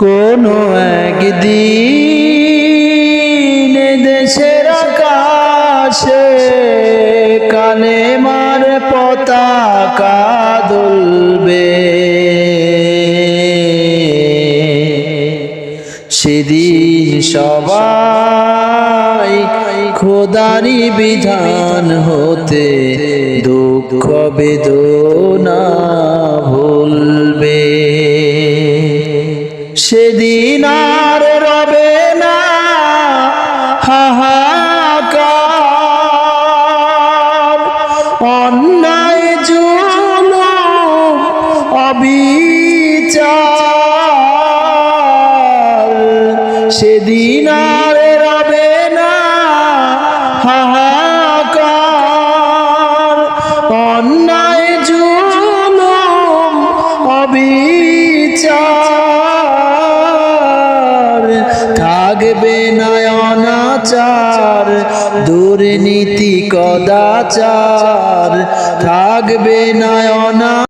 কোনো একদিন দেশের আকাশে কানে মার পতাকা দুলবে। সেদিন সবাই খোদারি বিধান হতে দুঃখ বেদনা সেদিন আর রবে না। হাহাকার। অন্যায় জুলুম অবিচার। সেদিন আর থাকবে নয়নাচার দুর্নীতি কদাচার থাকবে নয়না